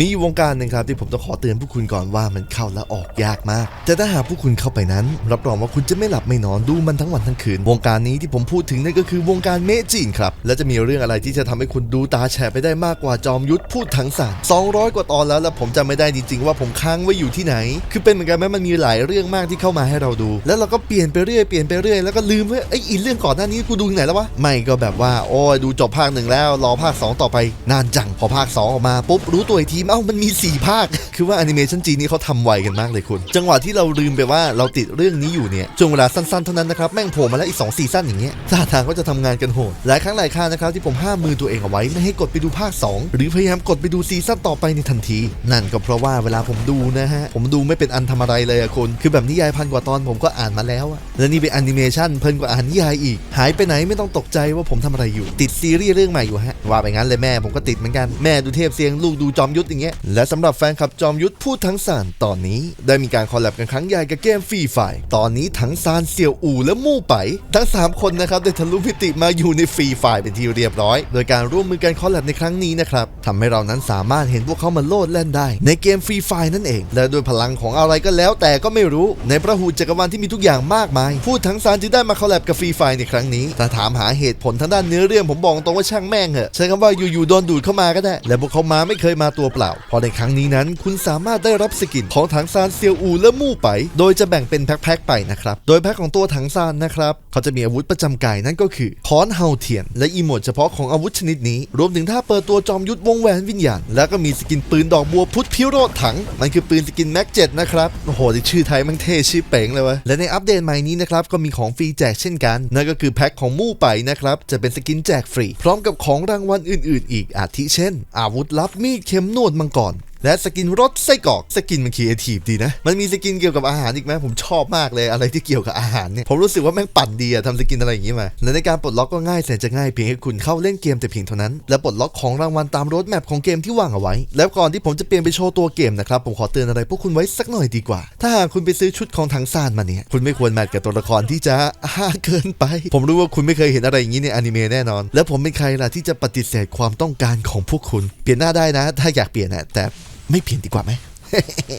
มีวงการหนึ่งครับที่ผมต้องขอเตือนพวกคุณก่อนว่ามันเข้าและออกยากมาก แต่ถ้าหากพวกคุณเข้าไปนั้น รับรองว่าคุณจะไม่หลับไม่นอนดูมันทั้งวันทั้งคืน วงการนี้ที่ผมพูดถึงนั่นก็คือวงการเมจินครับและจะมีเรื่องอะไรที่จะทำให้คุณดูตาแฉไปได้มากกว่าจอมยุทธพูดทั้งสาร200 กว่าตอนแล้วแล้วผมจำไม่ได้จริงๆ ว่าผมค้างไว้อยู่ที่ไหน คือเป็นเหมือนกันไหมมันมีหลายเรื่องมากที่เข้ามาให้เราดู แล้วเราก็เปลี่ยนไปเรื่อยเปลี่ยนไปเรื่อยแล้วก็ลืมว่าไอ้ยอีเรื่องก่อนหน้านี้กูดูไหนแล้ววะไม่ก็แบบว่าโอ้ยดูจบภาคหนึ่งแล้วรอภาค 2 ต่อไป นานจังพอภาค 2 ออกมาปุ๊บรู้ตัวอีกทีเอ้ามันมี 4 ภาค คือว่าแอนิเมชันจีนนี่เขาทำไวกันมากเลยคุณ จังหวะที่เราลืมไปว่าเราติดเรื่องนี้อยู่เนี่ยช่วงเวลาสั้นๆเท่านั้นนะครับ แม่งโผล่มาแล้วอีก2ซีซั่นอย่างเงี้ยท่าทางก็จะทำงานกันโหด หลายครั้งหลายครานะครับที่ผมห้ามมือตัวเองเอาไว้ไม่ให้กดไปดูภาค 2 หรือพยายามกดไปดูซีซั่นต่อไปในทันที นั่นก็เพราะว่าเวลาผมดูนะฮะผมดูไม่เป็นอันทำอะไรเลยอะคุณคือแบบนิยายพันกว่าตอนผมก็อ่านมาแล้วอะและนี่เป็นแอนิเมชันเพลินกว่าอ่านนิยายอีก หายไปไหนไม่ต้องตกใจว่าผมทำอะไรอยู่ติดซีรีส์เรื่องใหม่อยู่ฮะว่าไปงั้นเลยแม่ผมก็ติดเหมือนกันแม่ดูเทพเสียงลูกดูจอมยุทธอย่างเงี้ย และสำหรับแฟนคลับจอมยุทธพูดทั้งสารตอนนี้ ได้มีการคอลแลบกันครั้งใหญ่กับเกมฟรีไฟตอนนี้ทั้งซานเสี่ยวอู่และมู่ไป ทั้ง 3 คนนะครับได้ทะลุมิติมาอยู่ในฟรีไฟเป็นที่เรียบร้อย โดยการร่วมมือกันคอลแลบในครั้งนี้นะครับทำให้เรานั้นสามารถเห็นพวกเขามาโลดแล่นได้ ในเกมฟรีไฟนั่นเอง และด้วยพลังของอะไรก็แล้วแต่ก็ไม่รู้ ในพระหูจักรวาลที่มีทุกอย่างมากมาย พูดทั้งซานจึงได้มาคอลแลบกับฟรีไฟในครั้งนี้ถ้าถามหาเหตุผลทางด้านเนื้อเรื่องผมบอกตรงว่าช่างแม่งเหอะใช้คำว่าอยู่ๆโดนดูดเข้ามาก็ได้ และพวกเขามาไม่เคยมาตัวเปล่าเพราะในครั้งนี้นั้นคุณสามารถได้รับสกินของถังซานเซียวอูและมู่ไป โดยจะแบ่งเป็นแพ็คๆไปนะครับ โดยแพ็คของตัวถังซานนะครับเขาจะมีอาวุธประจำกายนั่นก็คือค้อนเฮาเทียน และอีโมดเฉพาะของอาวุธชนิดนี้ รวมถึงท่าเปิดตัวจอมยุทธวงแหวนวิญญาณ แล้วก็มีสกินปืนดอกบัวพุทธพิโรธถัง มันคือปืนสกินแม็กเจ็นะครับโอ้โหชื่อไทยมันเท่ชื่อเป๋งเลยวะและในอัปเดตใหม่นี้นะครับก็มีของฟรีแจกเช่นกันนั่นก็คือแพ็คของมู่ไปนะครับจะเป็นสกินแจกฟรี พร้อมกับของรางวัลอื่น ๆ อีกอาทิเช่น อาวุธลับมีดเข็มนวดมังกร และสกินรถไส้กรอกสกินมันครีเอทีฟดีนะ มันมีสกินเกี่ยวกับอาหารอีกไหมผมชอบมากเลยอะไรที่เกี่ยวกับอาหารเนี่ยผมรู้สึกว่าแม่งปั่นดีอะทำสกินอะไรอย่างงี้มา และในการปลดล็อกก็ง่ายแสนจะง่ายเพียงแค่คุณเข้าเล่นเกมแต่เพียงเท่านั้น และปลดล็อกของรางวัลตามรดแมพของเกมที่วางเอาไว้ แล้วก่อนที่ผมจะเปลี่ยนไปโชว์ตัวเกมนะครับผมขอเตือนอะไรพวกคุณไว้สักหน่อยดีกว่า ถ้าหากคุณไปซื้อชุดของถังซานมาเนี่ยคุณไม่ควรแมทกับตัวละครที่จะอาเกินไป ผมรู้ว่าคุณไม่เคยเห็นอะไรอย่างนี้ในอนิเมะแน่นอน และผมเป็นใครล่ะที่จะปฏิเสธความต้องการของพวกคุณ เปลี่ยนหน้าได้นะ ถ้าอยากเปลี่ยนนะแต่ ไม่เปลี่ยนดีกว่าไหม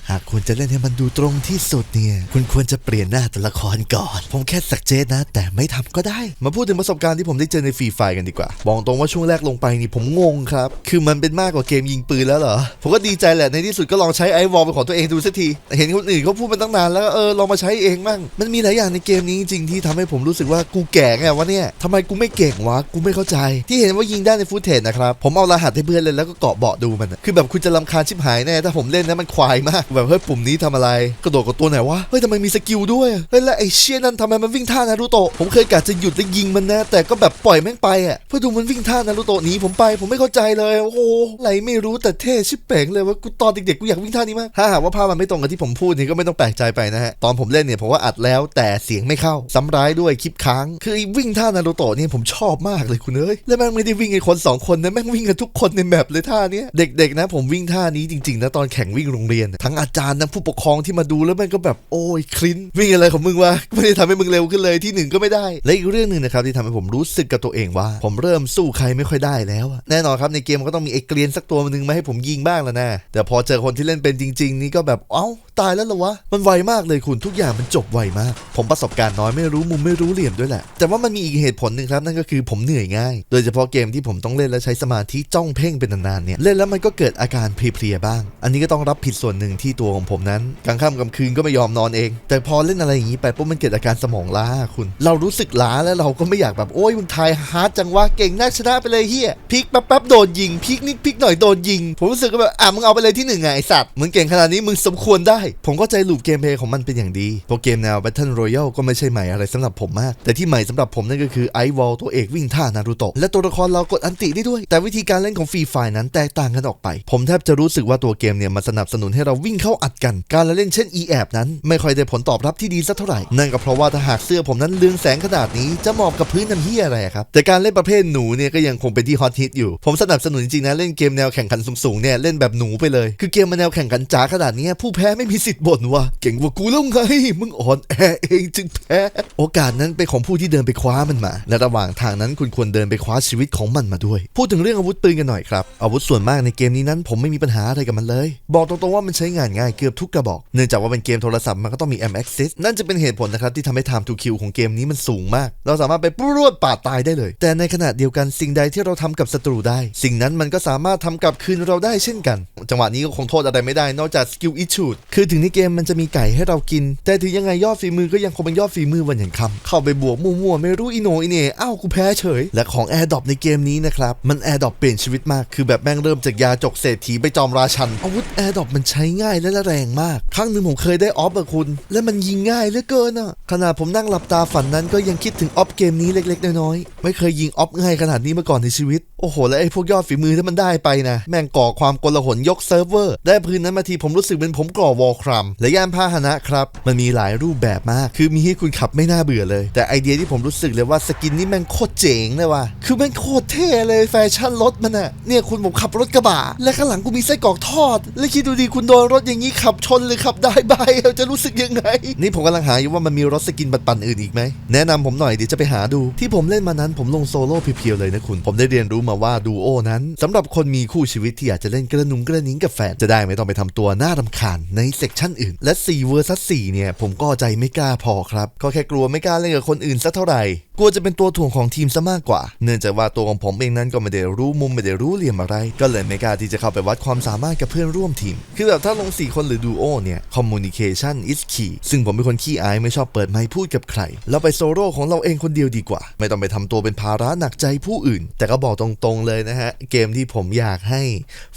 หากคุณจะเล่นให้มันดูตรงที่สุดเนี่ย คุณควรจะเปลี่ยนหน้าตัวละครก่อน ผมแค่สักเจตนะ แต่ไม่ทำก็ได้ มาพูดถึงประสบการณ์ที่ผมได้เจอในฟรีไฟกันดีกว่า บอกตรงว่าช่วงแรกลงไปนี่ผมงงครับ คือมันเป็นมากกว่าเกมยิงปืนแล้วเหรอ ผมก็ดีใจแหละ ในที่สุดก็ลองใช้ไอวอลเป็นของตัวเองดูสักที เห็นคนอื่นเขาพูดมาตั้งนานแล้วเออลองมาใช้เองมั่ง มันมีหลายอย่างในเกมนี้จริงที่ทำให้ผมรู้สึกว่ากูแก่ไงวะเนี่ยทำไมกูไม่เก่งวะ กูไม่เข้าใจ ที่เห็นว่ายิงได้ในฟุตเทจนะครับ ผมเอารหัสให้เพื่อนเล่นแล้วก็เกาะเบาะดูมัน คือแบบคุณจะรำคาญชิบหายแน่ถ้าผมเล่นนะมันควายมาก แบบเฮ้ยปุ่มนี้ทำอะไร กระโดดกับตัวไหนวะ เฮ้ยทำไมมีสกิลด้วย เฮ้ยแล้วไอ้เชี่ยนั่นทำไมมันวิ่งท่านารูโตะ ผมเคยกะจะหยุดแล้วยิงมันนะ แต่ก็แบบปล่อยแม่งไปอะ เพื่อดูมันวิ่งท่านารูโตะหนีผมไปผมไม่เข้าใจเลย โอ้โหไรไม่รู้แต่เท่ชิบเป๋งเลยว่ากูตอนเด็กๆกูอยากวิ่งท่านี้มาก ถ้าหากว่าภาพมันไม่ตรงกับที่ผมพูดนี่ก็ไม่ต้องแปลกใจไปนะฮะ ตอนผมเล่นเนี่ยผมว่าอัดแล้วแต่เสียงไม่เข้าซ้ำร้ายด้วยคลิปค้าง คือไอ้วิ่งท่านารูโตะเนี่ยผมชอบมากเลยคุณเอ้ย แล้วแม่งไม่ได้วิ่งไอ้คนสองคนนะแม่งวิ่งกันทุกคนในแมปเลยท่าเนี้ยเด็กๆนะผมวิ่งท่านี้จริงๆนะตอนแข่งวิ่งโรงเรียน ทั้งอาจารย์ทั้งผู้ปกครองที่มาดูแล้วม่งก็แบบโอ้ยคลินวิ่งอะไรของมึงวะไม่ได้ทำให้มึงเร็วขึ้นเลยที่หนึ่งก็ไม่ได้ และอีกเรื่องหนึ่งนะครับที่ทำให้ผมรู้สึกกับตัวเองว่า ผมเริ่มสู้ใครไม่ค่อยได้แล้วอะแน่นอนครับในเกมมันก็ต้องมีไอ้เกรียนสักตัวหนึ่งมาให้ผมยิงบ้างแล้วนะแต่พอเจอคนที่เล่นเป็นจริง ๆ นี่ก็แบบเอ้าตายแล้วเหรอวะมันไวมากเลยคุณทุกอย่างมันจบไวมาก ผมประสบการณ์น้อยไม่รู้มุมไม่รู้เหลี่ยมด้วยแหละ แต่ว่ามันมีอีกเหตุผลหนึ่งครับนั่นก็คือผมเหนื่อยง่าย โดยเฉพาะเกมที่ผมต้องเล่นและใช้สมาธิจ้องเพ่งเป็นนานๆเนี่ยเล่นแล้วมันก็เกิดอาการเพลียๆบ้าง อันนี้ก็ต้องรับผิดส่วนหนึ่งที่ตัวของผมนั้นกลางค่ำกลางคืนก็ไม่ยอมนอนเอง แต่พอเล่นอะไรอย่างนี้ไปปุ๊บมันเกิดอาการสมองล้าคุณ เรารู้สึกล้าแล้วเราก็ไม่อยากแบบโอ้ยมึงทายฮาร์ดจังวะเก่งน่าชนะไปเลยเฮียพลิกแป๊บๆโดนยิงพลิกนิดพลิกหน่อยโดนยิง ผมรู้สึกก็แบบอะมึงเอาไปเลยที่หนึ่งไงไอสัตว์มึงเก่งขนาดนี้มึงสมควรได้ ผมก็ใจลูปเกมเพลย์ของมันเป็นอย่างดีเพราะเกมแนว Battle Royale ก็ไม่ใช่ใหม่อะไรสำหรับผมมาก แต่ที่ใหม่สำหรับผมนั่นก็คือไอวอลตัวเอกวิ่งท่านารูโตะและตัวละครเรากดอันติได้ด้วย แต่วิธีการเล่นของฟรีไฟนั้นแตกต่างกันออกไป ผมแทบจะรู้สึกว่าตัวเกมเนี่ยมาสนับสนุนให้เราวิ่งเข้าอัดกัน การละเล่นเช่น e แอบนั้น ไม่ค่อยได้ผลตอบรับที่ดีสักเท่าไหร่ นั่นก็เพราะว่าถ้าหากเสื้อผมนั้นเลืองแสงขนาดนี้จะเหมาะกับพื้นทำเฮียอะไรครับ แต่การเล่นประเภทหนูเนี่ยก็ยังคงเป็นที่ฮอตฮิตอยู่ ผมสนับสนุนจริงๆนะเล่นเกมแนวแข่งขันสูงๆเนี่ยเล่นแบบหนูไปเลย คือเกมมันแนวแข่งขันจ๋าขนาดนี้ผู้แพ้ไม่มีสิทธิ์บ่นว่าเก่งกว่ากูแล้วไงมึงอ่อนแอเองจึงแพ้โอกาสนั้นเป็นของผู้ที่เดินไปคว้ามันมา และระหว่างทางนั้นคุณควรเดินไปคว้าชีวิตของมันมาด้วย พูดถึงเรื่องอาวุธปืนกันหน่อยครับอาวุธส่วนมากในเกมนี้นั้น ผมไม่มีปัญหาอะไรกับมันเลย บอกตรงว่ามันใช้งานง่ายเกือบทุกกระบอก เนื่องจากว่าเป็นเกมโทรศัพท์มันก็ต้องมี M Access นั่นจะเป็นเหตุผลนะครับที่ทำให้ Time to Kill ของเกมนี้มันสูงมาก เราสามารถไปปรวดปาดตายได้เลย แต่ในขณะเดียวกันสิ่งใดที่เราทำกับศัตรูได้ สิ่งนั้นมันก็สามารถทำกับคืนเราได้เช่นกัน จังหวะนี้ก็คงโทษอะไรไม่ได้นอกจากสกิลอิชูดคือถึงในเกมมันจะมีไก่ให้เรากิน แต่ถึงยังไงยอดฝีมือก็ยังคงเป็นยอดฝีมือวันอย่างคำเข้าไปบวกมั่วๆไม่รู้อีโนอีเน่อ้าวกูแพ้เฉย และของแอร์ดอปในเกมนี้นะครับมันแอร์ดอปเปลี่ยนชีวิตมากคือแบบแม่งเริ่มจากยาจกเศรษฐีไปจอมราชันอาวุธแอร์ดอปมันใช้ง่ายและแรงมาก ครั้งหนึ่งผมเคยได้ออฟกับคุณ และมันยิงง่ายเหลือเกินอะขนาดผมนั่งหลับตาฝันนั้นก็ยังคิดถึงออฟเกมนี้เล็กๆ น้อยๆ ไม่เคยยิงออฟง่ายขนาดนี้มาก่อนในชีวิต โอ้โห และไอ้พวกยอดฝีมือที่มันได้ไปนะ แม่งก่อความกลหนยกเซิร์ฟเวอร์ ได้พื้นนั้นมาทีผมรู้สึกเป็นผมก่อวอลครัมและยานพาหนะครับ มันมีหลายรูปแบบมาก คือมีให้คุณขับไม่น่าเบื่อเลย แต่ไอเดียที่ผมรู้สึกเลยว่าสกินนี่แม่งโคตรเจ๋งเลยว่ะ คือแม่งโคตรเท่เลยแฟชั่นรถมันอะเนี่ยคุณผมขับรถกระบะและข้างหลังกูมีไส้กรอกทอด และคิดดูดิคุณโดนรถอย่างนี้ขับชนหรือขับได้บายจะรู้สึกยังไง นี่ผมกำลังหาอยู่ว่ามันมีรถสกินปันๆอื่นอีกไหม แนะนำผมหน่อยเดี๋ยวจะไปหาดู ที่ผมเล่นมานั้นผมลงโซโล่เพียวๆเลยนะคุณ ผมได้เรียนรู้มาว่าดูโอนั้นสำหรับคนมีคู่ชีวิตที่อยากจะเล่นกระหนุงกระนิงกับแฟนจะได้ไม่ต้องไปทำตัวน่ารำคาญในเซกชันอื่น และ4เวอร์ซัส4เนี่ยผมก็ใจไม่กล้าพอครับก็แค่กลัวไม่กล้าเล่นกับคนอื่นสักเท่าไหร่กลัวจะเป็นตัวถ่วงของทีมซะมากกว่า เนื่องจากว่าตัวของผมเองนั้นก็ไม่ได้รู้มุมไม่ได้รู้เหลี่ยมอะไร ก็เลยไม่กล้าที่จะเข้าไปวัดความสามารถกับเพื่อนร่วมทีม คือแบบถ้าลง 4 คนหรือดูโอเนี่ย communication is key ซึ่งผมเป็นคนขี้อายไม่ชอบเปิดไมค์พูดกับใครแล้วไปโซโล่ของเราเองคนเดียวดีกว่า ไม่ต้องไปทำตัวเป็นภาระหนักใจผู้อื่น แต่ก็บอกตรงๆเลยนะฮะ เกมที่ผมอยากให้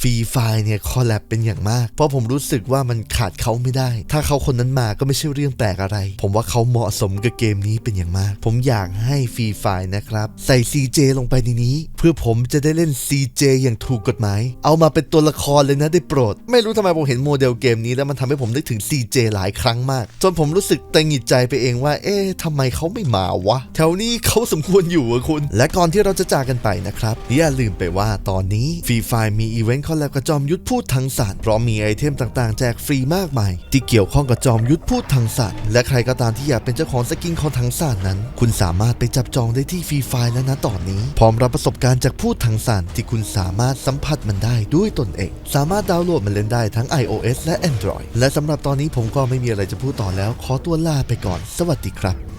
ฟรีไฟเนี่ยคอลแลบเป็นอย่างมาก เพราะผมรู้สึกว่ามันขาดเขาไม่ได้ ถ้าเขาคนนั้นมาก็ไม่ใช่เรื่องแปลกอะไร ผมว่าเขาเหมาะสมกับเกมนี้เป็นอย่างมาก ผมอยากใให้ฟรีไฟนะครับ ใส่ CJ ลงไปในนี้ เพื่อผมจะได้เล่น CJ อย่างถูกกฎหมาย เอามาเป็นตัวละครเลยนะได้โปรด ไม่รู้ทำไมผมเห็นโมเดลเกมนี้แล้วมันทำให้ผมนึกถึง CJ หลายครั้งมาก จนผมรู้สึกตังหิดใจไปเองว่า เอ๊ะทำไมเขาไม่มาวะ แถวนี้เขาสมควรอยู่อะคุณ และก่อนที่เราจะจากกันไปนะครับอย่าลืมไปว่าตอนนี้ฟรีไฟมีอีเวนต์คอลแลบกับจอมยุทธพูดทางศาสตร์พร้อมมีไอเทมต่างๆ แจกฟรีมากมาย ที่เกี่ยวข้องกับจอมยุทธพูดทางศาสตร์และใครก็ตามที่อยากเป็นเจ้าของสกินของทางศาสตร์นั้น คุณสามารถไปจับจองได้ที่ฟรีไฟล์แล้วนะตอนนี้ พร้อมรับประสบการณ์จากผู้ทางสารที่คุณสามารถสัมผัสมันได้ด้วยตนเอง สามารถดาวน์โหลดมันเล่นได้ทั้ง iOS และ Android และสำหรับตอนนี้ผมก็ไม่มีอะไรจะพูดต่อแล้ว ขอตัวลาไปก่อน สวัสดีครับ